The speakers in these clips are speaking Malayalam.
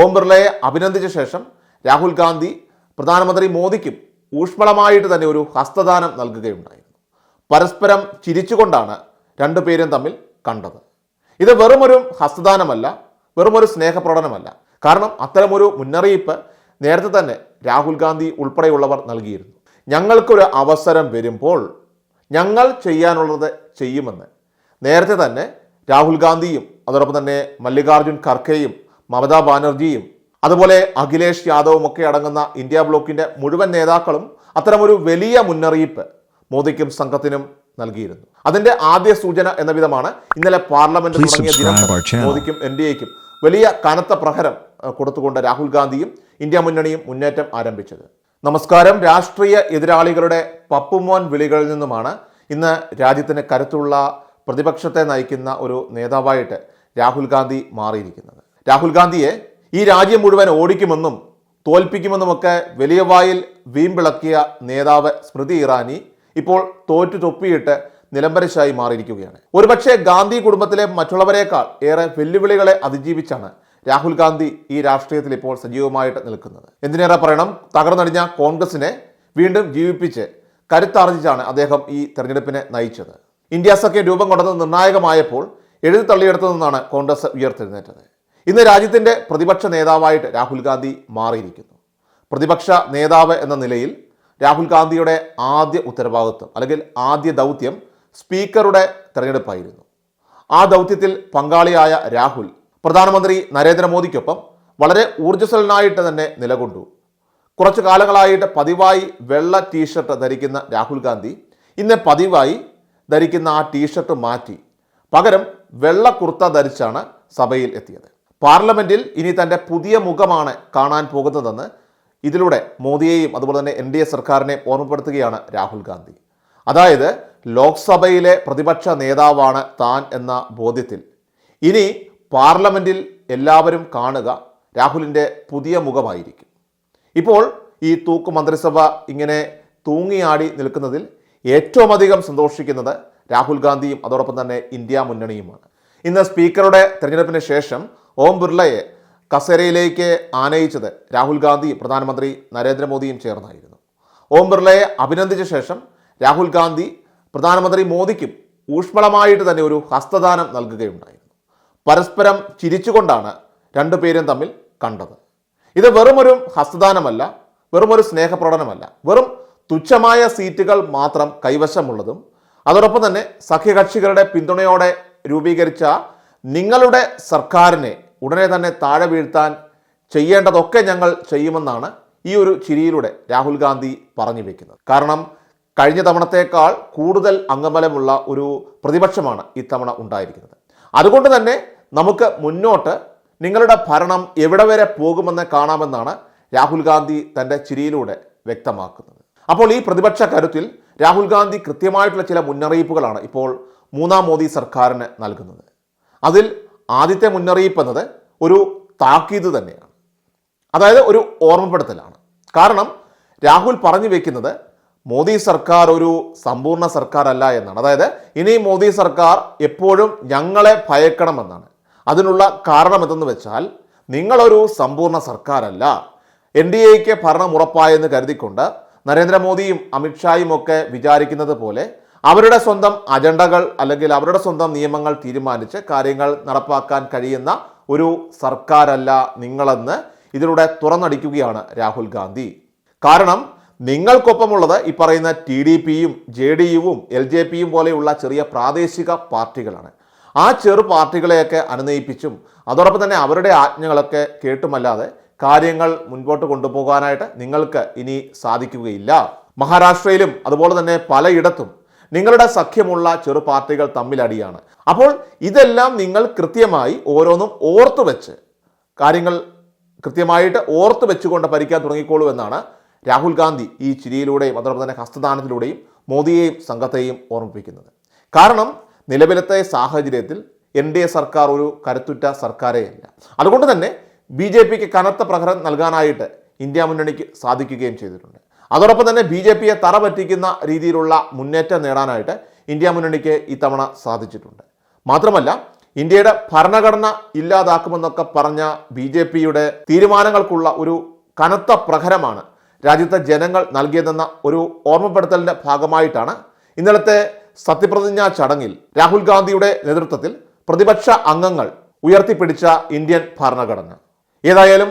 ഓം ബിർളയെ അഭിനന്ദിച്ച ശേഷം രാഹുൽ ഗാന്ധി പ്രധാനമന്ത്രി മോദിക്കും ഊഷ്മളമായിട്ട് തന്നെ ഒരു ഹസ്തദാനം നൽകുകയുണ്ടായിരുന്നു. പരസ്പരം ചിരിച്ചുകൊണ്ടാണ് രണ്ടുപേരും തമ്മിൽ കണ്ടത്. ഇത് വെറുമൊരു ഹസ്തദാനമല്ല വെറുമൊരു സ്നേഹപ്രകടനമല്ല. കാരണം അത്തരമൊരു മുന്നറിയിപ്പ് നേരത്തെ തന്നെ രാഹുൽ ഗാന്ധി ഉൾപ്പെടെയുള്ളവർ നൽകിയിരുന്നു. ഞങ്ങൾക്കൊരു അവസരം വരുമ്പോൾ ഞങ്ങൾ ചെയ്യാനുള്ളത് ചെയ്യുമെന്ന് നേരത്തെ തന്നെ രാഹുൽ ഗാന്ധിയും അതോടൊപ്പം തന്നെ മല്ലികാർജുൻ ഖർഗെയും മമതാ ബാനർജിയും അതുപോലെ അഖിലേഷ് യാദവും ഒക്കെ അടങ്ങുന്ന ഇന്ത്യ ബ്ലോക്കിന്റെ മുഴുവൻ നേതാക്കളും അത്തരമൊരു വലിയ മുന്നറിയിപ്പ് മോദിക്കും സംഘത്തിനും നൽകിയിരുന്നു. അതിന്റെ ആദ്യ സൂചന എന്ന വിധമാണ് ഇന്നലെ പാർലമെന്റ് തുടങ്ങിയ ദിനം. മോദിക്കും എൻ ഡി എക്കും വലിയ കനത്ത പ്രഹരം കൊടുത്തുകൊണ്ട് രാഹുൽ ഗാന്ധിയും ഇന്ത്യ മുന്നണിയും മുന്നേറ്റം ആരംഭിച്ചത്. നമസ്കാരം. രാഷ്ട്രീയ എതിരാളികളുടെ പപ്പുമോൻ വിളികളിൽ നിന്നുമാണ് ഇന്ന് രാജ്യത്തിന് കരുത്തുള്ള പ്രതിപക്ഷത്തെ നയിക്കുന്ന ഒരു നേതാവായിട്ട് രാഹുൽ ഗാന്ധി മാറിയിരിക്കുന്നത്. രാഹുൽ ഗാന്ധിയെ ഈ രാജ്യം മുഴുവൻ ഓടിക്കുമെന്നും തോൽപ്പിക്കുമെന്നുമൊക്കെ വലിയ വായിൽ വീമ്പിളക്കിയ നേതാവ് സ്മൃതി ഇറാനി ഇപ്പോൾ തോറ്റു തൊപ്പിയിട്ട് നിലംബരശായി മാറിയിരിക്കുകയാണ്. ഒരുപക്ഷെ ഗാന്ധി കുടുംബത്തിലെ മറ്റുള്ളവരെക്കാൾ ഏറെ വെല്ലുവിളികളെ അതിജീവിച്ചാണ് രാഹുൽ ഗാന്ധി ഈ രാഷ്ട്രീയത്തിൽ ഇപ്പോൾ സജീവമായിട്ട് നിൽക്കുന്നത്. എന്തിനേറെ പറയണം? തകർന്നടിഞ്ഞ കോൺഗ്രസിനെ വീണ്ടും ജീവിപ്പിച്ച് കരുത്താർജിച്ചാണ് അദ്ദേഹം ഈ തെരഞ്ഞെടുപ്പിനെ നയിച്ചത്. ഇന്ത്യ സഖ്യം രൂപം കൊണ്ടത് നിർണായകമായപ്പോൾ എഴുതി തള്ളിയെടുത്തു നിന്നാണ് കോൺഗ്രസ് ഉയർത്തെഴുന്നേറ്റത്. ഇന്ന് രാജ്യത്തിന്റെ പ്രതിപക്ഷ നേതാവായിട്ട് രാഹുൽ ഗാന്ധി മാറിയിരിക്കുന്നു. പ്രതിപക്ഷ നേതാവ് എന്ന നിലയിൽ രാഹുൽ ഗാന്ധിയുടെ ആദ്യ ഉത്തരവാദിത്വം അല്ലെങ്കിൽ ആദ്യ ദൗത്യം സ്പീക്കറുടെ തെരഞ്ഞെടുപ്പായിരുന്നു. ആ ദൗത്യത്തിൽ പങ്കാളിയായ രാഹുൽ പ്രധാനമന്ത്രി നരേന്ദ്രമോദിക്കൊപ്പം വളരെ ഊർജസ്വലനായിട്ട് തന്നെ നിലകൊണ്ടു. കുറച്ചു കാലങ്ങളായിട്ട് പതിവായി വെള്ള ടീഷർട്ട് ധരിക്കുന്ന രാഹുൽ ഗാന്ധി ഇന്ന് പതിവായി ധരിക്കുന്ന ആ ടീഷർട്ട് മാറ്റി. പകരം വെള്ള കുർത്ത ധരിച്ചാണ് സഭയിൽ എത്തിയത്. പാർലമെന്റിൽ ഇനി തന്റെ പുതിയ മുഖമാണ് കാണാൻ പോകുന്നതെന്ന് ഇതിലൂടെ മോദിയെയും അതുപോലെ തന്നെ എൻ ഡി എ സർക്കാരിനെ ഓർമ്മപ്പെടുത്തുകയാണ് രാഹുൽ ഗാന്ധി. അതായത് ലോക്സഭയിലെ പ്രതിപക്ഷ നേതാവാണ് താൻ എന്ന ബോധ്യത്തിൽ. ഇനി പാർലമെന്റിൽ എല്ലാവരും കാണുക രാഹുലിന്റെ പുതിയ മുഖമായിരിക്കും. ഇപ്പോൾ ഈ തൂക്ക് മന്ത്രിസഭ ഇങ്ങനെ തൂങ്ങിയാടി നിൽക്കുന്നതിൽ ഏറ്റവും അധികം സന്തോഷിക്കുന്നത് രാഹുൽ ഗാന്ധിയും അതോടൊപ്പം തന്നെ ഇന്ത്യ മുന്നണിയുമാണ്. ഇന്ന് സ്പീക്കറുടെ തെരഞ്ഞെടുപ്പിന് ശേഷം ഓം ബിർളയെ കസേരയിലേക്ക് ആനയിച്ചത് രാഹുൽ ഗാന്ധി പ്രധാനമന്ത്രി നരേന്ദ്രമോദിയും ചേർന്നായിരുന്നു. ഓം ബിർളയെ അഭിനന്ദിച്ച ശേഷം രാഹുൽ ഗാന്ധി പ്രധാനമന്ത്രി മോദിക്കും ഊഷ്മളമായിട്ട് തന്നെ ഒരു ഹസ്തദാനം നൽകുകയുണ്ടായിരുന്നു. പരസ്പരം ചിരിച്ചുകൊണ്ടാണ് രണ്ടുപേരും തമ്മിൽ കണ്ടത്. ഇത് വെറുമൊരു ഹസ്തദാനമല്ല വെറുമൊരു സ്നേഹപ്രകടനമല്ല. വെറും തുച്ഛമായ സീറ്റുകൾ മാത്രം കൈവശമുള്ളതും അതോടൊപ്പം തന്നെ സഖ്യകക്ഷികളുടെ പിന്തുണയോടെ രൂപീകരിച്ച നിങ്ങളുടെ സർക്കാരിനെ ഉടനെ തന്നെ താഴെ വീഴ്ത്താൻ ചെയ്യേണ്ടതൊക്കെ ഞങ്ങൾ ചെയ്യുമെന്നാണ് ഈ ഒരു ചിരിയിലൂടെ രാഹുൽ ഗാന്ധി പറഞ്ഞു വെക്കുന്നത്. കാരണം കഴിഞ്ഞ തവണത്തേക്കാൾ കൂടുതൽ അംഗബലമുള്ള ഒരു പ്രതിപക്ഷമാണ് ഇത്തവണ ഉണ്ടായിരിക്കുന്നത്. അതുകൊണ്ട് തന്നെ നമുക്ക് മുന്നോട്ട് നിങ്ങളുടെ ഭരണം എവിടെ വരെ പോകുമെന്ന് കാണാമെന്നാണ് രാഹുൽ ഗാന്ധി തന്റെ ചിരിയിലൂടെ വ്യക്തമാക്കുന്നത്. അപ്പോൾ ഈ പ്രതിപക്ഷ കരുത്തിൽ രാഹുൽ ഗാന്ധി കൃത്യമായിട്ടുള്ള ചില മുന്നറിയിപ്പുകളാണ് ഇപ്പോൾ മൂന്നാം മോദി സർക്കാരിന് നൽകുന്നത്. അതിൽ ആദ്യത്തെ മുന്നറിയിപ്പ് എന്നത് ഒരു താക്കീത് തന്നെയാണ്. അതായത് ഒരു ഓർമ്മപ്പെടുത്തലാണ്. കാരണം രാഹുൽ പറഞ്ഞു വെക്കുന്നത് മോദി സർക്കാർ ഒരു സമ്പൂർണ സർക്കാർ അല്ല എന്നാണ്. അതായത് ഇനി മോദി സർക്കാർ എപ്പോഴും ഞങ്ങളെ ഭയക്കണമെന്നാണ്. അതിനുള്ള കാരണം എന്തെന്ന് വെച്ചാൽ നിങ്ങളൊരു സമ്പൂർണ സർക്കാരല്ല. എൻ ഡി എക്ക് ഭരണം ഉറപ്പായെന്ന് കരുതിക്കൊണ്ട് നരേന്ദ്രമോദിയും അമിത്ഷായും ഒക്കെ വിചാരിക്കുന്നത് പോലെ അവരുടെ സ്വന്തം അജണ്ടകൾ അല്ലെങ്കിൽ അവരുടെ സ്വന്തം നിയമങ്ങൾ തീരുമാനിച്ച് കാര്യങ്ങൾ നടപ്പാക്കാൻ കഴിയുന്ന ഒരു സർക്കാരല്ല നിങ്ങളെന്ന് ഇതിലൂടെ തുറന്നടിക്കുകയാണ് രാഹുൽ ഗാന്ധി. കാരണം നിങ്ങൾക്കൊപ്പമുള്ളത് ഈ പറയുന്ന ടി ഡി പിയും ജെ ഡി യുവും എൽ ജെ പിയും പോലെയുള്ള ചെറിയ പ്രാദേശിക പാർട്ടികളാണ്. ആ ചെറു പാർട്ടികളെയൊക്കെ അനുനയിപ്പിച്ചും അതോടൊപ്പം തന്നെ അവരുടെ ആജ്ഞകളൊക്കെ കേട്ടുമല്ലാതെ കാര്യങ്ങൾ മുൻപോട്ട് കൊണ്ടുപോകാനായിട്ട് നിങ്ങൾക്ക് ഇനി സാധിക്കുകയില്ല. മഹാരാഷ്ട്രയിലും അതുപോലെ തന്നെ പലയിടത്തും നിങ്ങളുടെ സഖ്യമുള്ള ചെറു പാർട്ടികൾ തമ്മിലടിയാണ് അപ്പോൾ ഇതെല്ലാം നിങ്ങൾ കൃത്യമായി ഓരോന്നും ഓർത്തു വെച്ച് കാര്യങ്ങൾ കൃത്യമായിട്ട് ഓർത്തു വെച്ചുകൊണ്ട് ഭരിക്കാൻ തുടങ്ങിക്കോളൂ എന്നാണ് രാഹുൽ ഗാന്ധി ഈ ചിരിയിലൂടെയും അതോടൊപ്പം തന്നെ ഹസ്തദാനത്തിലൂടെയും മോദിയെയും സംഘത്തെയും ഓർമ്മിപ്പിക്കുന്നത്. കാരണം നിലവിലത്തെ സാഹചര്യത്തിൽ എൻ ഡി എ സർക്കാർ ഒരു കരുത്തുറ്റ സർക്കാരേയല്ല അതുകൊണ്ട് തന്നെ ബി ജെ പിക്ക് കനത്ത പ്രഹരം നൽകാനായിട്ട് ഇന്ത്യ മുന്നണിക്ക് സാധിക്കുകയും ചെയ്തിട്ടുണ്ട്. അതോടൊപ്പം തന്നെ ബി ജെ പിയെ തറ പറ്റിക്കുന്ന രീതിയിലുള്ള മുന്നേറ്റം നേടാനായിട്ട് ഇന്ത്യ മുന്നണിക്ക് ഇത്തവണ സാധിച്ചിട്ടുണ്ട്. മാത്രമല്ല ഇന്ത്യയുടെ ഭരണഘടന ഇല്ലാതാക്കുമെന്നൊക്കെ പറഞ്ഞ ബി ജെ പിയുടെ തീരുമാനങ്ങൾക്കുള്ള ഒരു കനത്ത പ്രഹരമാണ് രാജ്യത്തെ ജനങ്ങൾ നൽകിയതെന്ന ഒരു ഓർമ്മപ്പെടുത്തലിന്റെ ഭാഗമായിട്ടാണ് ഇന്നലത്തെ സത്യപ്രതിജ്ഞാ ചടങ്ങിൽ രാഹുൽ ഗാന്ധിയുടെ നേതൃത്വത്തിൽ പ്രതിപക്ഷ അംഗങ്ങൾ ഉയർത്തിപ്പിടിച്ച ഇന്ത്യൻ ഭരണഘടന. ഏതായാലും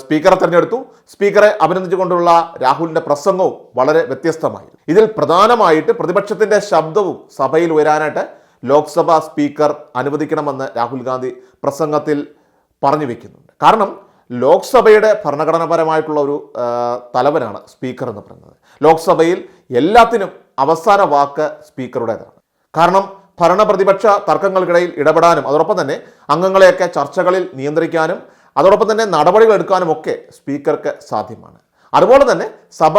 സ്പീക്കറെ തിരഞ്ഞെടുത്തു. സ്പീക്കറെ അഭിനന്ദിച്ചുകൊണ്ടുള്ള രാഹുലിന്റെ പ്രസംഗവും വളരെ വ്യത്യസ്തമായി. ഇതിൽ പ്രധാനമായിട്ട് പ്രതിപക്ഷത്തിന്റെ ശബ്ദവും സഭയിൽ ഉയരാനായിട്ട് ലോക്സഭാ സ്പീക്കർ അനുവദിക്കണമെന്ന് രാഹുൽ ഗാന്ധി പ്രസംഗത്തിൽ പറഞ്ഞു വെക്കുന്നുണ്ട്. കാരണം ലോക്സഭയുടെ ഭരണഘടനാപരമായിട്ടുള്ള ഒരു തലവനാണ് സ്പീക്കർ എന്ന് പറയുന്നത്. ലോക്സഭയിൽ എല്ലാത്തിനും അവസാന വാക്ക് സ്പീക്കറുടേതാണ്. കാരണം ഭരണപ്രതിപക്ഷ തർക്കങ്ങൾക്കിടയിൽ ഇടപെടാനും അതോടൊപ്പം തന്നെ അംഗങ്ങളെയൊക്കെ ചർച്ചകളിൽ നിയന്ത്രിക്കാനും അതോടൊപ്പം തന്നെ നടപടികൾ എടുക്കാനും ഒക്കെ സ്പീക്കർക്ക് സാധ്യമാണ്. അതുപോലെ തന്നെ സഭ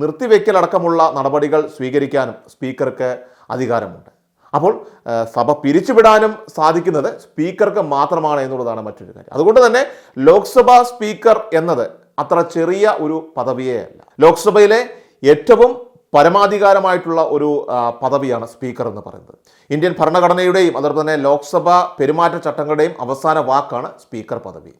നിർത്തിവെക്കലടക്കമുള്ള നടപടികൾ സ്വീകരിക്കാനും സ്പീക്കർക്ക് അധികാരമുണ്ട്. അപ്പോൾ സഭ പിരിച്ചുവിടാനും സാധിക്കുന്നത് സ്പീക്കർക്ക് മാത്രമാണ് എന്നുള്ളതാണ് മറ്റൊരു കാര്യം. അതുകൊണ്ട് തന്നെ ലോക്സഭാ സ്പീക്കർ എന്നത് അത്ര ചെറിയ ഒരു പദവിയേ അല്ല. ലോക്സഭയിലെ ഏറ്റവും പരമാധികാരമായിട്ടുള്ള ഒരു പദവിയാണ് സ്പീക്കർ എന്ന് പറയുന്നത്. ഇന്ത്യൻ ഭരണഘടനയുടെയും അതോടൊപ്പം തന്നെ ലോക്സഭാ പെരുമാറ്റ ചട്ടങ്ങളുടെയും അവസാന വാക്കാണ് സ്പീക്കർ പദവി.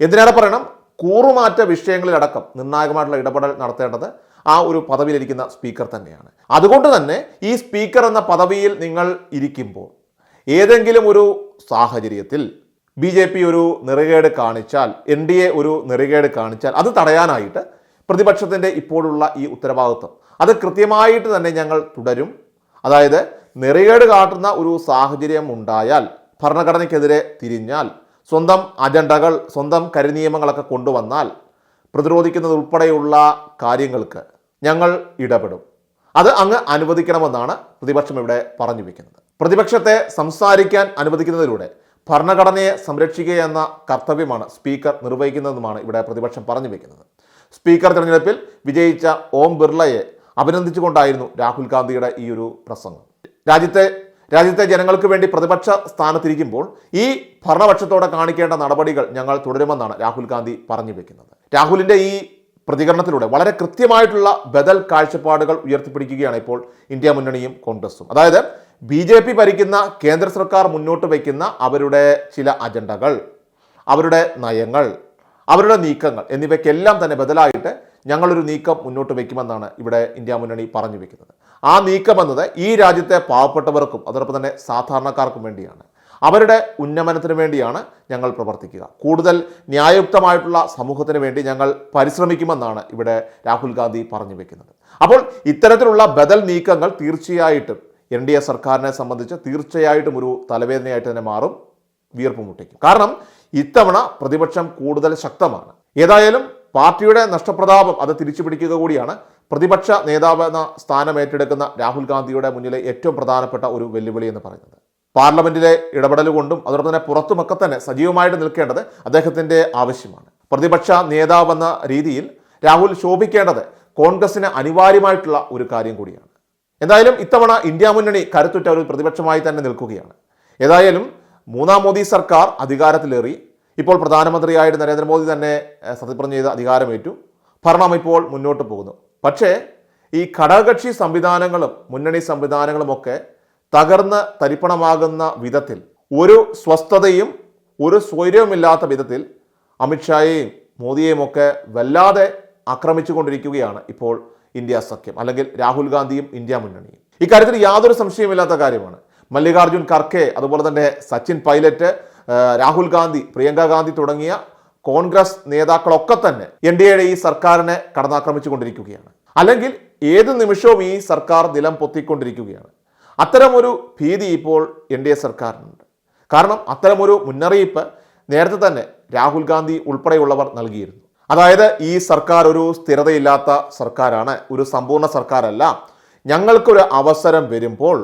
എന്തിനേറെ പറയണം? കൂറുമാറ്റ വിഷയങ്ങളിലടക്കം നിർണായകമായിട്ടുള്ള ഇടപെടൽ നടത്തേണ്ടത് ആ ഒരു പദവിയിലിരിക്കുന്ന സ്പീക്കർ തന്നെയാണ്. അതുകൊണ്ട് തന്നെ ഈ സ്പീക്കർ എന്ന പദവിയിൽ നിങ്ങൾ ഇരിക്കുമ്പോൾ ഏതെങ്കിലും ഒരു സാഹചര്യത്തിൽ ബി ജെ പി ഒരു നിറകേട് കാണിച്ചാൽ എൻ ഡി എ ഒരു നിറകേട് കാണിച്ചാൽ അത് തടയാനായിട്ട് പ്രതിപക്ഷത്തിന്റെ ഇപ്പോഴുള്ള ഈ ഉത്തരവാദിത്വം. അത് കൃത്യമായിട്ട് തന്നെ ഞങ്ങൾ തുടരും. അതായത് നിറയേട് കാട്ടുന്ന ഒരു സാഹചര്യം ഉണ്ടായാൽ ഭരണഘടനയ്ക്കെതിരെ തിരിഞ്ഞാൽ സ്വന്തം അജണ്ടകൾ സ്വന്തം കരിനിയമങ്ങളൊക്കെ കൊണ്ടുവന്നാൽ പ്രതിരോധിക്കുന്നതുൾപ്പെടെയുള്ള കാര്യങ്ങൾക്ക് ഞങ്ങൾ ഇടപെടും. അത് അങ്ങ് അനുവദിക്കണമെന്നാണ് പ്രതിപക്ഷം ഇവിടെ പറഞ്ഞു വയ്ക്കുന്നത് പ്രതിപക്ഷത്തെ സംസാരിക്കാൻ അനുവദിക്കുന്നതിലൂടെ ഭരണഘടനയെ സംരക്ഷിക്കുക എന്ന കർത്തവ്യമാണ് സ്പീക്കർ നിർവഹിക്കുന്നതെന്നുമാണ് ഇവിടെ പ്രതിപക്ഷം പറഞ്ഞു വെക്കുന്നത്. സ്പീക്കർ തെരഞ്ഞെടുപ്പിൽ വിജയിച്ച ഓം ബിർളയെ അഭിനന്ദിച്ചുകൊണ്ടായിരുന്നു രാഹുൽ ഗാന്ധിയുടെ ഈ ഒരു പ്രസംഗം. രാജ്യത്തെ രാജ്യത്തെ ജനങ്ങൾക്ക് വേണ്ടി പ്രതിപക്ഷ സ്ഥാനത്തിരിക്കുമ്പോൾ ഈ ഭരണപക്ഷത്തോടെ കാണിക്കേണ്ട നടപടികൾ ഞങ്ങൾ തുടരുമെന്നാണ് രാഹുൽ ഗാന്ധി പറഞ്ഞു വെക്കുന്നത്. രാഹുലിന്റെ ഈ പ്രതികരണത്തിലൂടെ വളരെ കൃത്യമായിട്ടുള്ള ബദൽ കാഴ്ചപ്പാടുകൾ ഉയർത്തിപ്പിടിക്കുകയാണ് ഇപ്പോൾ ഇന്ത്യ മുന്നണിയും കോൺഗ്രസും. അതായത് ബി ജെ പി ഭരിക്കുന്ന കേന്ദ്ര സർക്കാർ മുന്നോട്ട് വയ്ക്കുന്ന അവരുടെ ചില അജണ്ടകൾ അവരുടെ നയങ്ങൾ അവരുടെ നീക്കങ്ങൾ എന്നിവയ്ക്കെല്ലാം തന്നെ ബദലായിട്ട് ഞങ്ങളൊരു നീക്കം മുന്നോട്ട് വയ്ക്കുമെന്നാണ് ഇവിടെ ഇന്ത്യ മുന്നണി പറഞ്ഞു വെക്കുന്നത്. ആ നീക്കം എന്നത് ഈ രാജ്യത്തെ പാവപ്പെട്ടവർക്കും അതോടൊപ്പം തന്നെ സാധാരണക്കാർക്കും വേണ്ടിയാണ്. അവരുടെ ഉന്നമനത്തിന് വേണ്ടിയാണ് ഞങ്ങൾ പ്രവർത്തിക്കുക. കൂടുതൽ ന്യായയുക്തമായിട്ടുള്ള സമൂഹത്തിന് വേണ്ടി ഞങ്ങൾ പരിശ്രമിക്കുമെന്നാണ് ഇവിടെ രാഹുൽ ഗാന്ധി പറഞ്ഞു വെക്കുന്നത്. അപ്പോൾ ഇത്തരത്തിലുള്ള ബദൽ നീക്കങ്ങൾ തീർച്ചയായിട്ടും എൻ ഡി എ സർക്കാരിനെ സംബന്ധിച്ച് തീർച്ചയായിട്ടും ഒരു തലവേദനയായിട്ട് തന്നെ മാറും. വീർപ്പ് മുട്ടിക്കും. കാരണം ഇത്തവണ പ്രതിപക്ഷം കൂടുതൽ ശക്തമാണ്. ഏതായാലും പാർട്ടിയുടെ നഷ്ടപ്രതാപം അത് തിരിച്ചു പിടിക്കുക കൂടിയാണ്. പ്രതിപക്ഷ നേതാവ് എന്ന സ്ഥാനം ഏറ്റെടുക്കുന്ന രാഹുൽ ഗാന്ധിയുടെ മുന്നിലെ ഏറ്റവും പ്രധാനപ്പെട്ട ഒരു വെല്ലുവിളി എന്ന് പറയുന്നത്. പാർലമെന്റിലെ ഇടപെടൽ കൊണ്ടും അതോടൊപ്പം തന്നെ പുറത്തുമൊക്കെ തന്നെ സജീവമായിട്ട് നിൽക്കേണ്ടത് അദ്ദേഹത്തിന്റെ ആവശ്യമാണ്. പ്രതിപക്ഷ നേതാവ് എന്ന രീതിയിൽ രാഹുൽ ശോഭിക്കേണ്ടത് കോൺഗ്രസിന് അനിവാര്യമായിട്ടുള്ള ഒരു കാര്യം കൂടിയാണ്. എന്തായാലും ഇത്തവണ ഇന്ത്യ മുന്നണി കരുത്തുറ്റ ഒരു പ്രതിപക്ഷമായി തന്നെ നിൽക്കുകയാണ്. ഏതായാലും മൂന്നാം മോദി സർക്കാർ അധികാരത്തിലേറി. ഇപ്പോൾ പ്രധാനമന്ത്രിയായിട്ട് നരേന്ദ്രമോദി തന്നെ സത്യപ്രതിജ്ഞ ചെയ്ത് അധികാരമേറ്റു. ഭരണം ഇപ്പോൾ മുന്നോട്ട് പോകുന്നു. പക്ഷേ ഈ ഘടകകക്ഷി സംവിധാനങ്ങളും മുന്നണി സംവിധാനങ്ങളും ഒക്കെ തകർന്ന് തരിപ്പണമാകുന്ന വിധത്തിൽ ഒരു സ്വസ്ഥതയും ഒരു സ്വൈര്യവുമില്ലാത്ത വിധത്തിൽ അമിത്ഷായെയും മോദിയെയും ഒക്കെ വല്ലാതെ ആക്രമിച്ചുകൊണ്ടിരിക്കുകയാണ് ഇപ്പോൾ ഇന്ത്യ സഖ്യം അല്ലെങ്കിൽ രാഹുൽ ഗാന്ധിയും ഇന്ത്യ മുന്നണിയും. ഇക്കാര്യത്തിൽ യാതൊരു സംശയമില്ലാത്ത കാര്യമാണ്. മല്ലികാർജുൻ ഖർഖെ അതുപോലെ തന്നെ സച്ചിൻ പൈലറ്റ് രാഹുൽ ഗാന്ധി പ്രിയങ്ക ഗാന്ധി തുടങ്ങിയ കോൺഗ്രസ് നേതാക്കളൊക്കെ തന്നെ എൻ ഡി എയുടെ ഈ സർക്കാരിനെ കടന്നാക്രമിച്ചു കൊണ്ടിരിക്കുകയാണ് അല്ലെങ്കിൽ ഏത് നിമിഷവും ഈ സർക്കാർ നിലം പൊത്തിക്കൊണ്ടിരിക്കുകയാണ്. അത്തരമൊരു ഭീതി ഇപ്പോൾ എൻ ഡി എ സർക്കാരിനുണ്ട്. കാരണം അത്തരമൊരു മുന്നറിയിപ്പ് നേരത്തെ തന്നെ രാഹുൽ ഗാന്ധി ഉൾപ്പെടെയുള്ളവർ നൽകിയിരുന്നു. അതായത് ഈ സർക്കാർ ഒരു സ്ഥിരതയില്ലാത്ത സർക്കാരാണ് ഒരു സമ്പൂർണ സർക്കാരല്ല. ഞങ്ങൾക്കൊരു അവസരം വരുമ്പോൾ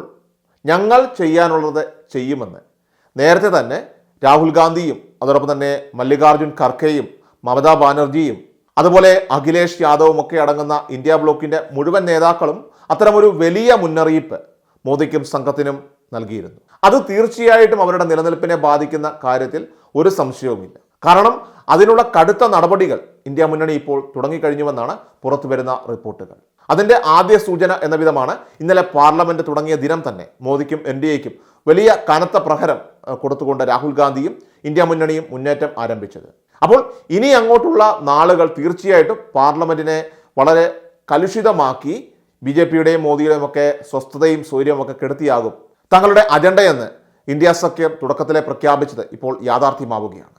ഞങ്ങൾ ചെയ്യാനുള്ളത് ചെയ്യുമെന്ന്. നേരത്തെ തന്നെ രാഹുൽ ഗാന്ധിയും അതോടൊപ്പം തന്നെ മല്ലികാർജുൻ ഖർഖെയും മമതാ ബാനർജിയും അതുപോലെ അഖിലേഷ് യാദവും ഒക്കെ അടങ്ങുന്ന ഇന്ത്യ ബ്ലോക്കിന്റെ മുഴുവൻ നേതാക്കളും അത്തരമൊരു വലിയ മുന്നറിയിപ്പ് മോദിക്കും സംഘത്തിനും നൽകിയിരുന്നു. അത് തീർച്ചയായിട്ടും അവരുടെ നിലനിൽപ്പിനെ ബാധിക്കുന്ന കാര്യത്തിൽ ഒരു സംശയവുമില്ല. കാരണം അതിനുള്ള കടുത്ത നടപടികൾ ഇന്ത്യ മുന്നണി ഇപ്പോൾ തുടങ്ങിക്കഴിഞ്ഞുവെന്നാണ് പുറത്തു വരുന്ന റിപ്പോർട്ടുകൾ. അതിന്റെ ആദ്യ സൂചന എന്ന വിധമാണ് ഇന്നലെ പാർലമെന്റ് തുടങ്ങിയ ദിനം തന്നെ മോദിക്കും എൻ ഡി എക്കും വലിയ കനത്ത പ്രഹരം കൊടുത്തുകൊണ്ട് രാഹുൽ ഗാന്ധിയും ഇന്ത്യ മുന്നണിയും മുന്നേറ്റം ആരംഭിച്ചത്. അപ്പോൾ ഇനി അങ്ങോട്ടുള്ള നാളുകൾ തീർച്ചയായിട്ടും പാർലമെന്റിനെ വളരെ കലുഷിതമാക്കി ബി ജെ പിയുടെയും മോദിയുടെയും ഒക്കെ സ്വസ്ഥതയും സൗര്യവും ഒക്കെ കെടുത്തിയാകും തങ്ങളുടെ അജണ്ടയെന്ന് ഇന്ത്യ സഖ്യം തുടക്കത്തിലെ പ്രഖ്യാപിച്ചത് ഇപ്പോൾ യാഥാർത്ഥ്യമാവുകയാണ്.